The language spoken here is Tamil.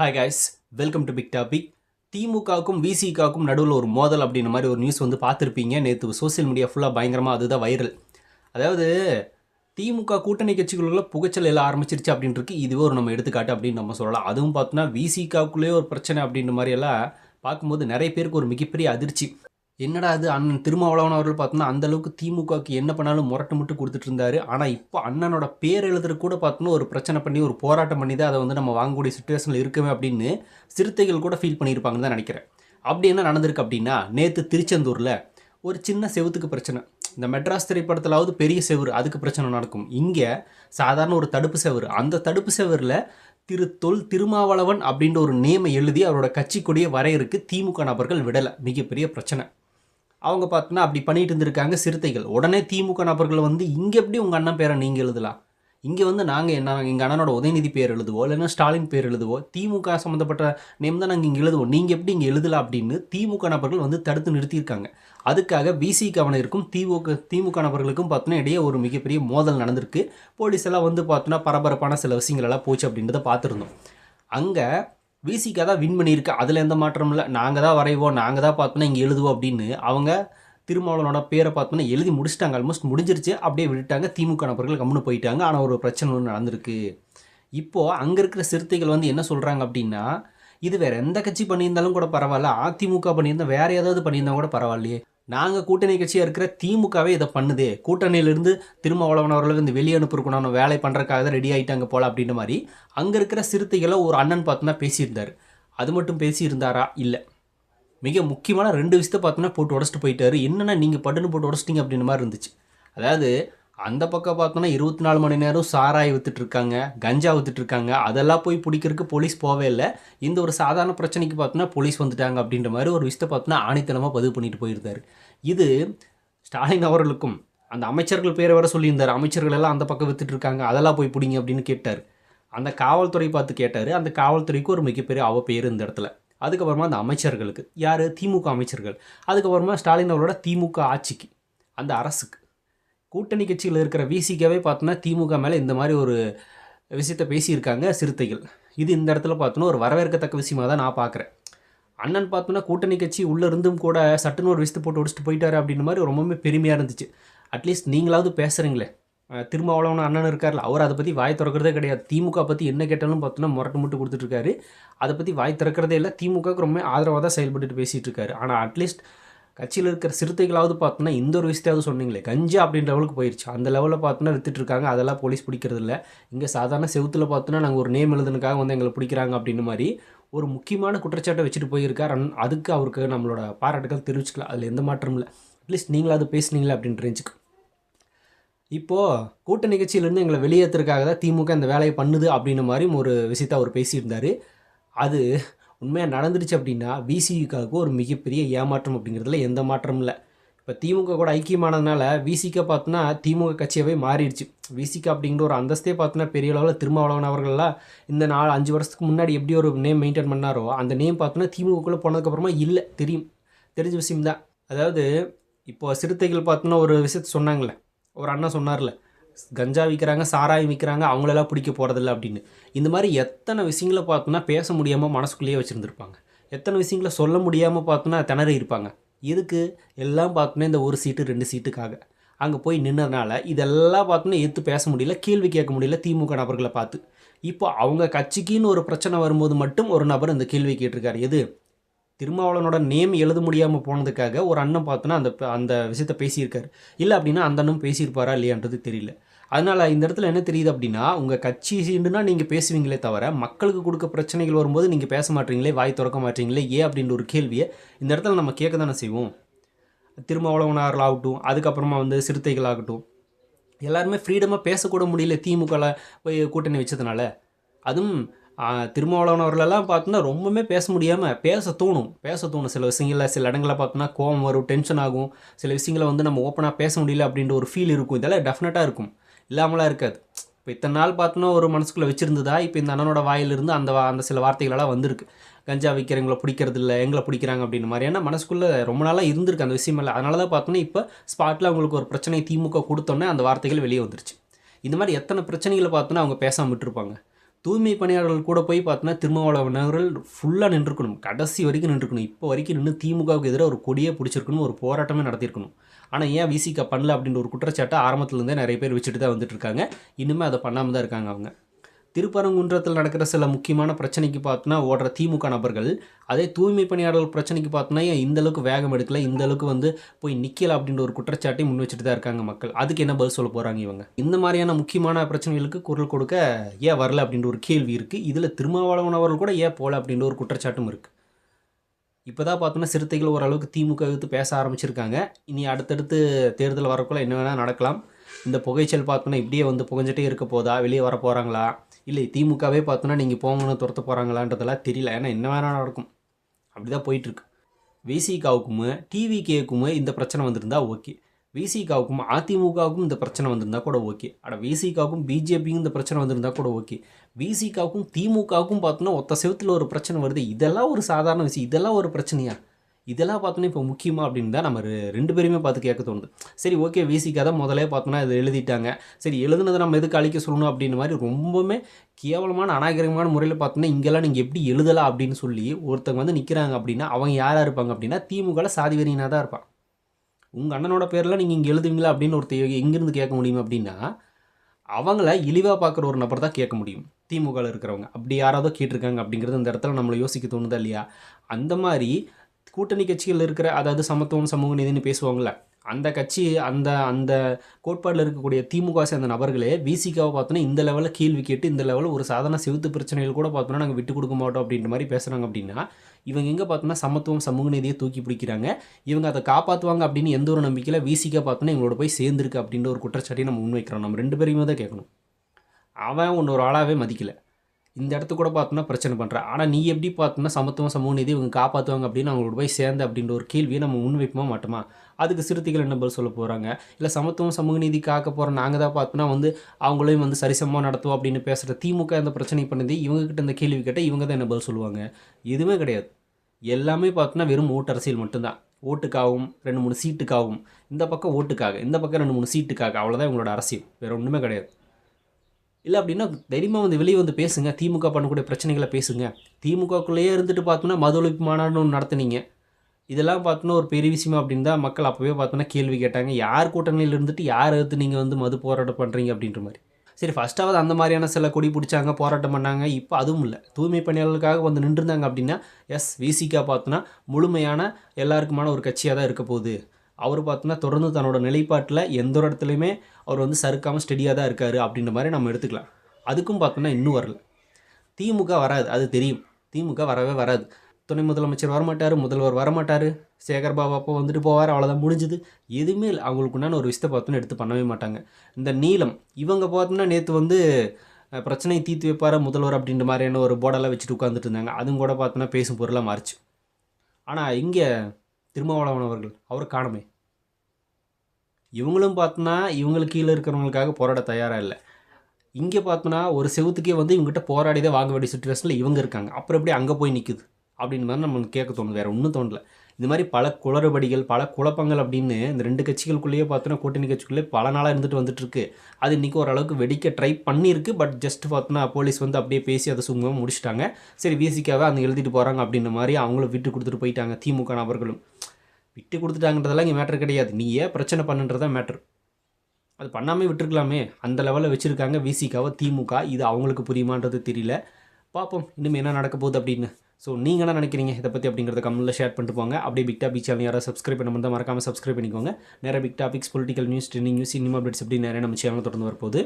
Hi guys welcome to big topic திமுகவுக்கும் விசிகாவுக்கும் நடுவில் ஒரு மோதல் அப்படின்ற மாதிரி ஒரு நியூஸ் வந்து பார்த்துருப்பீங்க. நேற்று சோஷியல் மீடியா ஃபுல்லாக பயங்கரமாக அதுதான் வைரல் அதாவது திமுக கூட்டணி கட்சிகளுக்குள்ள புகைச்சல் எல்லாம் ஆரம்பிச்சிருச்சு அப்படின்ட்டு இதுவே ஒரு நம்ம எடுத்துக்காட்டு அப்படின்னு நம்ம சொல்லலாம். அதுவும் பார்த்தோன்னா விசிகாவுக்குள்ளேயே ஒரு பிரச்சனை அப்படின்ற மாதிரி எல்லாம் பார்க்கும்போது நிறைய பேருக்கு ஒரு மிகப்பெரிய அதிர்ச்சி. என்னடா அது அண்ணன் திருமாவளவன் அவர்கள் பார்த்தோன்னா அந்தளவுக்கு திமுகவுக்கு என்ன பண்ணாலும் முரட்டு முட்டு கொடுத்துட்டு இருந்தாரு. ஆனால் இப்போ அண்ணனோட பேர் எழுதுறது கூட பார்த்தோன்னா ஒரு பிரச்சனை பண்ணி ஒரு போராட்டம் பண்ணி தான் அதை வந்து நம்ம வாங்கக்கூடிய சுச்சுவேஷனில் இருக்கவே அப்படின்னு சிறுத்தைகள் கூட ஃபீல் பண்ணியிருப்பாங்கன்னு தான் நினைக்கிறேன். அப்படி என்ன நடந்திருக்கு அப்படின்னா நேற்று திருச்செந்தூரில் ஒரு சின்ன செவுத்துக்கு பிரச்சனை. இந்த மெட்ராஸ் திரைப்படத்திலாவது பெரிய செவுரு அதுக்கு பிரச்சனை நடக்கும். இங்கே சாதாரண ஒரு தடுப்பு செவுரு அந்த தடுப்பு செவரில் திரு தொல் திருமாவளவன் அப்படின்ற ஒரு நேமை எழுதி அவரோட கட்சி கொடியை வரையறுக்கு திமுக நபர்கள் விடலை. மிகப்பெரிய பிரச்சனை. அவங்க பார்த்தோன்னா அப்படி பண்ணிட்டு இருந்திருக்காங்க சிறுத்தைகள். உடனே திமுக நபர்கள் வந்து இங்கே எப்படி உங்கள் அண்ணன் பேரை நீங்கள் எழுதலாம்? இங்கே வந்து நாங்கள் என்ன எங்கள் அண்ணனோட உதயநிதி பேர் எழுதுவோம் இல்லைன்னா ஸ்டாலின் பேர் எழுதுவோம் திமுக சம்மந்தப்பட்ட நேம் தான் நாங்கள் இங்கே எழுதுவோம். நீங்கள் எப்படி இங்கே எழுதலாம்? அப்படின்னு திமுக நபர்கள் வந்து தடுத்து நிறுத்தியிருக்காங்க. அதுக்காக பிசி கவனருக்கும் திமுக திமுக நபர்களுக்கும் பார்த்தோன்னா இடையே ஒரு மிகப்பெரிய மோதல் நடந்திருக்கு. போலீஸ் எல்லாம் வந்து பார்த்தோன்னா பரபரப்பான சில விஷயங்கள் எல்லாம் போச்சு அப்படின்றத பார்த்துருந்தோம். அங்கே விசிக்காக தான் வின் பண்ணியிருக்கு. அதில் எந்த மாற்றமும் இல்லை. நாங்கள் தான் வரைவோம். நாங்கள் தான் பார்த்தோன்னா இங்கே எழுதுவோம் அப்படின்னு அவங்க திருமாவளவனோட பேரை பார்த்தோன்னா எழுதி முடிச்சிட்டாங்க. ஆல்மோஸ்ட் முடிஞ்சிருச்சு. அப்படியே விட்டுட்டாங்க. திமுக நபர்கள் கம்முன்னு போயிட்டாங்க. ஆனால் ஒரு பிரச்சனை ஒன்று நடந்திருக்கு. இப்போது அங்கே இருக்கிற சிறுத்தைகள் வந்து என்ன சொல்கிறாங்க அப்படின்னா இது வேறு எந்த கட்சி பண்ணியிருந்தாலும் கூட பரவாயில்ல. அதிமுக பண்ணியிருந்தா வேறு ஏதாவது பண்ணியிருந்தால் கூட பரவாயில்லையே. நாங்கள் கூட்டணி கட்சியாக இருக்கிற திமுகவே இதை பண்ணுதே. கூட்டணியிலிருந்து திருமாவளவன் அவர்களுக்கு வந்து வெளியே அனுப்புறக்கணும் வேலை பண்ணுறக்காக தான் ரெடி ஆகிட்டாங்க போல அப்படின்ற மாதிரி அங்கே இருக்கிற சிறுத்தைகளை ஒரு அண்ணன் பார்த்தோன்னா பேசியிருந்தார். அது மட்டும் பேசியிருந்தாரா? இல்லை. மிக முக்கியமான ரெண்டு விஷயத்தை பார்த்தோன்னா போட்டு உடச்சிட்டு போயிட்டாரு. என்னென்னா நீங்கள் பட்டுன்னு போட்டு உடச்சிட்டிங்க அப்படின்ற மாதிரி இருந்துச்சு. அதாவது அந்த பக்கம் பார்த்தோன்னா இருபத்தி நாலு மணி நேரம் சாராய் வித்துட்டு இருக்காங்க கஞ்சா வித்துட்டு இருக்காங்க அதெல்லாம் போய் பிடிக்கிறதுக்கு போலீஸ் போவே இல்லை. இந்த ஒரு சாதாரண பிரச்சனைக்கு பார்த்தோன்னா போலீஸ் வந்துட்டாங்க அப்படின்ற மாதிரி ஒரு விஷயத்தை பார்த்தோன்னா ஆணித்தனமாக பதிவு பண்ணிட்டு போயிருந்தாரு. இது ஸ்டாலின் அவர்களுக்கும் அந்த அமைச்சர்கள் பேரை வர சொல்லியிருந்தார். அமைச்சர்கள் எல்லாம் அந்த பக்கம் வித்துட்டு இருக்காங்க அதெல்லாம் போய் பிடிங்க அப்படின்னு கேட்டார். அந்த காவல்துறை பார்த்து கேட்டார். அந்த காவல்துறைக்கு ஒரு மிகப்பெரிய அவ பேர் இந்த இடத்துல. அதுக்கப்புறமா அந்த அமைச்சர்களுக்கு யார்? திமுக அமைச்சர்கள். அதுக்கப்புறமா ஸ்டாலின் அவரோட திமுக ஆட்சிக்கு அந்த அரசுக்கு. கூட்டணி கட்சியில் இருக்கிற விசிகவே பார்த்தோன்னா திமுக மேலே இந்த மாதிரி ஒரு விஷயத்தை பேசியிருக்காங்க சிறுத்தைகள். இது இந்த இடத்துல பார்த்தோன்னா ஒரு வரவேற்கத்தக்க விஷயமா தான் நான் பார்க்குறேன். அண்ணன் பார்த்தோன்னா கூட்டணி கட்சி உள்ளே இருந்தும் கூட சட்டுன்னு ஒரு விஷயத்தை போட்டு ஒடிச்சிட்டு போயிட்டாரு அப்படின்ற மாதிரி ரொம்பவே பெருமையாக இருந்துச்சு. அட்லீஸ்ட் நீங்களாவது பேசுகிறீங்களே அஹ் திருமாவளவன் அண்ணன் இருக்கார்ல அவர் அதை பற்றி வாய் திறக்கிறதே கிடையாது. திமுக பற்றி என்ன கேட்டாலும் பார்த்தோன்னா முரட்டு முட்டு கொடுத்துட்ருக்காரு அதை பற்றி வாய் திறக்கிறதே இல்லை திமுகவுக்கு ரொம்ப ஆதரவாக தான் செயல்பட்டுட்டு பேசிகிட்டு இருக்காரு. ஆனால் அட்லீஸ்ட் கட்சியில் இருக்கிற சிறுத்தைகளாவது பார்த்தோன்னா இந்த ஒரு விஷயத்தையாவது சொன்னீங்களே கஞ்சா அப்படின்ற லெவலுக்கு போயிடுச்சு அந்த லெவலில் பார்த்தோன்னா வித்துட்டு இருக்காங்க. அதெல்லாம் போலீஸ் பிடிக்கிறது இல்லை. இங்கே சாதாரண செவுத்தில் பார்த்தோன்னா நாங்கள் ஒரு நேம் எழுதுனுக்காக வந்து எங்களை பிடிக்கிறாங்க அப்படின்னு மாதிரி ஒரு முக்கியமான குற்றச்சாட்டை வச்சுட்டு போயிருக்கார். அன்- அதுக்கு அவருக்கு நம்மளோட பாராட்டுகள் தெரிவிச்சுக்கலாம். அதில் எந்த மாற்றமும் இல்லை. அட்லீஸ்ட் நீங்களாவது பேசுனீங்களே அப்படின்னு ரேஞ்சுக்கு இப்போது கூட்ட நிகழ்ச்சியிலேருந்து எங்களை வெளியேற்றுறதுக்காக தான் திமுக இந்த வேலையை பண்ணுது அப்படின்னு மாதிரி ஒரு விஷயத்தை அவர் பேசியிருந்தார். அது உண்மையாக நடந்துருச்சு அப்படின்னா விசிகாவுக்கு ஒரு மிகப்பெரிய ஏமாற்றம் அப்படிங்கிறதுல எந்த மாற்றமும் இல்லை. இப்போ திமுக கூட ஐக்கியமானதுனால விசிகா பார்த்தோன்னா திமுக கட்சியாகவே மாறிடுச்சு. விசிகா அப்படிங்கிற ஒரு அந்தஸ்தே பார்த்தோன்னா பெரிய அளவில் திருமாவளவன் அவர்கள்லாம் இந்த நாலு அஞ்சு வருஷத்துக்கு முன்னாடி எப்படி ஒரு நேம் மெயின்டைன் பண்ணாரோ அந்த நேம் பார்த்தோன்னா திமுகக்குள்ளே போனதுக்கப்புறமா இல்லை தெரியும். தெரிஞ்ச விஷயம்தான். அதாவது இப்போ சிறுத்தைகள் பார்த்தோன்னா ஒரு விஷயத்த சொன்னாங்களே ஒரு அண்ணன் சொன்னார்ல. கஞ்சா விற்கிறாங்க சாராயம் விற்கிறாங்க அவங்களெல்லாம் பிடிக்க போகிறதில்ல அப்படின்னு. இந்த மாதிரி எத்தனை விஷயங்களை பார்த்தோன்னா பேச முடியாமல் மனசுக்குள்ளேயே வச்சுருந்துருப்பாங்க. எத்தனை விஷயங்களை சொல்ல முடியாமல் பார்த்தோன்னா திணறி இருப்பாங்க. எதுக்கு? எல்லாம் பார்த்தோன்னா இந்த ஒரு சீட்டு ரெண்டு சீட்டுக்காக. அங்கே போய் நின்றதுனால இதெல்லாம் பார்த்தோன்னா எடுத்து பேச முடியல கேள்வி கேட்க முடியல திமுக நபர்களை பார்த்து. இப்போ அவங்க கட்சிக்குன்னு ஒரு பிரச்சனை வரும்போது மட்டும் ஒரு நபர் இந்த கேள்வி கேட்டிருக்காரு. எது? திருமாவளவனோட நேம் எழுத முடியாமல் போனதுக்காக ஒரு அண்ணன் பார்த்தோன்னா அந்த அந்த விஷயத்த பேசியிருக்காரு. இல்லை அப்படின்னா அந்த அண்ணன் பேசியிருப்பாரா இல்லையான்றது தெரியல. அதனால் இந்த இடத்துல என்ன தெரியுது அப்படின்னா உங்கள் கட்சி சீண்டுனா நீங்கள் பேசுவீங்களே தவிர மக்களுக்கு கொடுக்க பிரச்சனைகள் வரும்போது நீங்கள் பேச மாட்டீங்களே வாய் திறக்க மாட்டீங்களே ஏன் அப்படின்ற ஒரு கேள்வியை இந்த இடத்துல நம்ம கேட்க தானே செய்வோம். திருமாவளவனார்கள் ஆகட்டும் அதுக்கப்புறமா வந்து சிறுத்தைகள் ஆகட்டும் எல்லாருமே ஃப்ரீடமாக பேசக்கூட முடியல திமுகவில் போய் கூட்டணி வச்சதுனால. அதுவும் ஆ, திருமாவளவன் அவர்களெல்லாம் பார்த்தோன்னா ரொம்பவுமே பேச முடியாமல் பேச தோணும். பேச தோணும். சில விஷயங்களில் சில இடங்களில் பார்த்தோன்னா கோவம் வரும் டென்ஷன் ஆகும். சில விஷயங்களை வந்து நம்ம ஓப்பனாக பேச முடியல அப்படின்ற ஒரு ஃபீல் இருக்கும். இதெல்லாம் டெஃபினட்டாக இருக்கும். இல்லாமலாம் இருக்காது. இப்போ இத்தனை நாள் பார்த்தோன்னா ஒரு மனசுக்குள்ளே வச்சுருந்ததா? இப்போ இந்த அண்ணனோட வாயிலிருந்து அந்த வா- அந்த சில வார்த்தைகளெல்லாம் வந்திருக்கு. கஞ்சா விற்கிறவங்கள பிடிக்கிறது இல்லை எங்களை பிடிக்கிறாங்க அப்படின்ற மாதிரி. ஏன்னா மனசுக்குள்ளே ரொம்ப நாளாக இருந்திருக்கு அந்த விஷயம் இல்லை. அதனால தான் பார்த்தோன்னா இப்போ ஸ்பாட்டில் அவங்களுக்கு ஒரு பிரச்சனை திமுக கொடுத்தோன்னே அந்த வார்த்தைகள் வெளியே வந்துருச்சு. இந்த மாதிரி எத்தனை பிரச்சனைகளை பார்த்தோன்னா அவங்க பேசாமல் விட்டுருப்பாங்க. தூய்மை பணியாளர்கள் கூட போய் பார்த்தோன்னா நகரில் ஃபுல்லாக நின்றுக்கணும். கடைசி வரைக்கும் நின்றுக்கணும். இப்போ வரைக்கும் நின்று திமுகவுக்கு எதிராக ஒரு கொடியே பிடிச்சிருக்கணும் ஒரு போராட்டமே நடத்தியிருக்கணும். ஆனால் ஏன் விசிகா பண்ணல அப்படின்ற ஒரு குற்றச்சாட்டை ஆரம்பத்துலேருந்தே நிறைய பேர் வச்சுட்டு தான் வந்துட்டு இருக்காங்க. இன்னுமே அதை பண்ணாமல் தான் இருக்காங்க அவங்க. திருப்பரங்குன்றத்தில் நடக்கிற சில முக்கியமான பிரச்சனைக்கு பார்த்தோன்னா ஓடுற திமுக நபர்கள் அதே தூய்மை பணியாளர்கள் பிரச்சனைக்கு பார்த்தோன்னா ஏன் இந்த அளவுக்கு வேகம் எடுக்கல இந்த அளவுக்கு வந்து போய் நிற்கல அப்படின்ற ஒரு குற்றச்சாட்டை முன் வச்சுட்டு தான் இருக்காங்க மக்கள். அதுக்கு என்ன பதில் சொல்ல போகிறாங்க இவங்க? இந்த மாதிரியான முக்கியமான பிரச்சனைகளுக்கு குரல் கொடுக்க ஏன் வரல அப்படின்ற ஒரு கேள்வி இருக்குது இதில் திருமாவளவன் அவர்கள் கூட ஏன் போகல அப்படின்ற ஒரு குற்றச்சாட்டும் இருக்குது இப்போ தான் பார்த்தோன்னா சிறுத்தைகள் ஓரளவுக்கு திமுக எடுத்து பேச ஆரம்பிச்சிருக்காங்க. இனி அடுத்தடுத்து தேர்தல் வரக்குள்ள என்ன வேணால் நடக்கலாம். இந்த புகைச்சல் பார்த்தோன்னா இப்படியே வந்து புகைஞ்சிட்டே இருக்க போதா? வெளியே வர போகிறாங்களா இல்லை திமுகவே பார்த்தோன்னா நீங்கள் போங்கன்னு துரத்த போகிறாங்களான்றதெல்லாம் தெரியல. ஏன்னா என்ன வேணால் நடக்கும். அப்படி தான் போயிட்டுருக்கு விசிகாவுக்கும் டிவிகேக்கும் இந்த பிரச்சனை வந்திருந்தா ஓகே. விசிகாவுக்கும் அதிமுகவுக்கும் இந்த பிரச்சனை வந்திருந்தா கூட ஓகே. ஆனால் விசிகாவுக்கும் பிஜேபிக்கும் இந்த பிரச்சனை வந்திருந்தா கூட ஓகே. விசிகாவுக்கும் திமுகவுக்கும் பார்த்தோன்னா ஒத்த செவத்தில் ஒரு பிரச்சனை வருது. இதெல்லாம் ஒரு சாதாரண விஷயம். இதெல்லாம் ஒரு பிரச்சனையா? இதெல்லாம் பார்த்தோன்னா இப்போ முக்கியமாக அப்படின்னு தான் நம்ம ரெண்டு பேருமே பார்த்து கேட்க தோணுது. சரி ஓகே விசிக்காக தான் முதலே பார்த்தோன்னா இது எழுதிட்டாங்க. சரி எழுதுனதை நம்ம எதுக்கு அழிக்க சொல்லணும் அப்படின்ற மாதிரி ரொம்பவுமே கேவலமான அநாகரிகமான முறையில் பார்த்தோன்னா இங்கெல்லாம் நீங்கள் எப்படி எழுதலாம் அப்படின்னு சொல்லி ஒருத்தங்க வந்து நிற்கிறாங்க அப்படின்னா அவங்க யாராக இருப்பாங்க அப்படின்னா திமுகவில் சாதி வெறியனாக தான் இருப்பான் உங்கள் அண்ணனோட பேரில் நீங்கள் இங்கே எழுதுவீங்களா அப்படின்னு ஒருத்தர் எங்கேருந்து கேட்க முடியும் அப்படின்னா அவங்கள இழிவாக பார்க்குற ஒரு நபர் தான் கேட்க முடியும். திமுகவில் இருக்கிறவங்க. அப்படி யாராவது கேட்டிருக்காங்க அப்படிங்கிறது இந்த இடத்துல நம்மளை யோசிக்க தோணுதா இல்லையா? அந்த மாதிரி கூட்டணி கட்சிகள் இருக்கிற அதாவது சமத்துவம் சமூக நீதினு பேசுவாங்கள்ல அந்த கட்சி அந்த அந்த கோட்பாடில் இருக்கக்கூடிய திமுக சேர்ந்த நபர்களே விசிகாவை பார்த்தோன்னா இந்த லெவலில் கேள்வி கேட்டு இந்த லெவலில் ஒரு சாதாரண செவுத்து பிரச்சனைகள் கூட பார்த்தோன்னா நாங்கள் விட்டு கொடுக்க மாட்டோம் அப்படின்ற மாதிரி பேசுகிறாங்க அப்படின்னா இவங்க எங்கே பார்த்தோன்னா சமத்துவம் சமூக நீதியை தூக்கி பிடிக்கிறாங்க. இவங்க அதை காப்பாற்றுவாங்க அப்படின்னு எந்த ஒரு நம்பிக்கையில் விசிகா பார்த்தோன்னா எங்களோட போய் சேர்ந்துருக்கு அப்படின்ற ஒரு குற்றச்சாட்டையும் நம்ம முன்வைக்கிறோம். நம்ம ரெண்டு பேரையுமே தான் கேட்கணும். அவன் ஒன்று ஒரு ஆளாகவே மதிக்கலை. இந்த இடத்து கூட பார்த்தோன்னா பிரச்சனை பண்ணுறேன் ஆனால் நீ எப்படி பார்த்தோன்னா சமத்துவம் சமூக நீதி இவங்க காப்பாற்றுவாங்க அப்படின்னு அவங்களோட போய் சேர்ந்த அப்படின்ற ஒரு கேள்வியை நம்ம முன்வைப்போமா மாட்டோமா? அதுக்கு சிறுத்தைகள் என்ன பதில் சொல்ல போகிறாங்க இல்லை சமத்துவம் சமூக நீதி காக்க போகிற நாங்கள் தான் பார்த்தோன்னா வந்து அவங்களையும் வந்து சரிசமமாக நடத்துவோம் அப்படின்னு பேசுகிற திமுக இந்த பிரச்சனை பண்ணது இவங்ககிட்ட இந்த கேள்வி கேட்டால் இவங்க தான் என்ன பதில் சொல்லுவாங்க? எதுவுமே கிடையாது. எல்லாமே பார்த்தோன்னா வெறும் ஓட்டு அரசியல் மட்டும்தான். ஓட்டுக்காகவும் ரெண்டு மூணு சீட்டுக்காகவும். இந்த பக்கம் ஓட்டுக்காக இந்த பக்கம் ரெண்டு மூணு சீட்டுக்காக. அவ்வளோதான் இவங்களோட அரசியல். வேறு ஒன்றுமே கிடையாது. இல்லை அப்படின்னா தைரியமாக வந்து வெளியே வந்து பேசுங்க. திமுக பண்ணக்கூடிய பிரச்சனைகளை பேசுங்க. திமுகக்குள்ளேயே இருந்துட்டு பார்த்தோன்னா மது ஒழிப்பு மாநாடுன்னு ஒன்று நடத்துனீங்க. இதெல்லாம் பார்த்தோன்னா ஒரு பெரிய விஷயமா அப்படின்னு தான் மக்கள் அப்போவே பார்த்தோன்னா கேள்வி கேட்டாங்க. யார் கூட்டணியில் இருந்துட்டு யார் எடுத்து நீங்கள் வந்து மது போராட்டம் பண்ணுறீங்க அப்படின்ற மாதிரி. சரி ஃபஸ்ட்டாவது அந்த மாதிரியான சில கொடி பிடிச்சாங்க போராட்டம் பண்ணாங்க. இப்போ அதுவும் இல்லை. தூய்மை பணியாளர்களுக்காக வந்து நின்றுருந்தாங்க அப்படின்னா எஸ் விசிகா பார்த்தோன்னா முழுமையான எல்லாருக்குமான ஒரு கட்சியாக தான் இருக்க போகுது. அவர் பார்த்தோன்னா தொடர்ந்து தன்னோட நிலைப்பாட்டில் எந்த ஒரு இடத்துலையுமே அவர் வந்து சறுக்காமல் ஸ்டெடியாக தான் இருக்கார் அப்படின்ற மாதிரி நம்ம எடுத்துக்கலாம். அதுக்கும் பார்த்தோன்னா இன்னும் வரல. திமுக வராது. அது தெரியும். திமுக வரவே வராது. துணை முதலமைச்சர் வரமாட்டார் முதல்வர் வரமாட்டார். சேகர் பாபா அப்போ வந்துட்டு போவார் அவ்வளோதான் முடிஞ்சுது. எதுவுமே இல்லை. அவங்களுக்கு உண்டான ஒரு விஷயத்தை பார்த்தோன்னா எடுத்து பண்ணவே மாட்டாங்க. இந்த நீளம். இவங்க பார்த்தோம்னா நேற்று வந்து பிரச்சனையை தீர்த்து வைப்பார் முதல்வர் அப்படின்ற மாதிரியான ஒரு போர்டெல்லாம் வச்சுட்டு உட்காந்துட்டு இருந்தாங்க. அதுவும் கூட பார்த்தோன்னா பேசும் பொருளாக மாறிச்சு. ஆனால் இங்கே திருமாவளவன் அவர்கள் அவர் காணமே. இவங்களும் பார்த்தோன்னா இவங்களுக்கு கீழே இருக்கிறவங்களுக்காக போராட தயாராக இல்லை. இங்கே பார்த்தோன்னா ஒரு செவுத்துக்கே வந்து இவங்ககிட்ட போராடி தான் வாங்க வேண்டிய சுச்சுவேஷனில் இவங்க இருக்காங்க. அப்புறம் எப்படி அங்கே போய் நிற்குது அப்படின்னு மாதிரி நம்மளுக்கு கேட்க தோணும் வேறு ஒன்றும் தோணல. இந்த மாதிரி பல குளறுபடிகள் பல குழப்பங்கள் அப்படின்னு இந்த ரெண்டு கட்சிகளுக்குள்ளேயே பார்த்தோன்னா கூட்டணி கட்சிக்குள்ளேயே பல நாளாக இருந்துட்டு வந்துட்டு அது இன்றைக்கி ஓரளவுக்கு வெடிக்க ட்ரை பண்ணியிருக்கு. பட் ஜஸ்ட் பார்த்தோன்னா போலீஸ் வந்து அப்படியே பேசி அதை சும்மா முடிச்சிட்டாங்க. சரி விசிக்காவே அந்த எழுதிட்டு போகிறாங்க அப்படின்ற மாதிரி அவங்களும் விட்டு கொடுத்துட்டு போயிட்டாங்க திமுக நபர்களும். விட்டு கொடுத்துட்டாங்கன்றதெல்லாம் இங்கே மேட்ரு கிடையாது. நீ ஏன் பிரச்சனை பண்ணுன்றதான் மேட்ரு அது பண்ணாமல் விட்டுருக்கலாமே. அந்த லெவலில் வச்சுருக்காங்க விசிகாவை திமுக இது அவங்களுக்கு புரியுமான்றது தெரியல. பார்ப்போம் இன்னும் என்ன நடக்க போகுது அப்படின்னு. ஸோ நீங்கள் என்ன நினைக்கிறீங்க? இதை பற்றி அப்படிங்கிறத கமெண்ட்டில் ஷேர் பண்ணிட்டு போங்க. அப்படியே பிக் டாபிக் சேனல் யாராவது சப்ஸ்கிரைப் பண்ண மறக்காமல் சப்ஸ்கிரைப் பண்ணிக்கோங்க. நிறைய big topics political news trending news cinema updates அப்படி நிறைய நம்ம சேனல் தொடர்ந்து வரப்போகுது.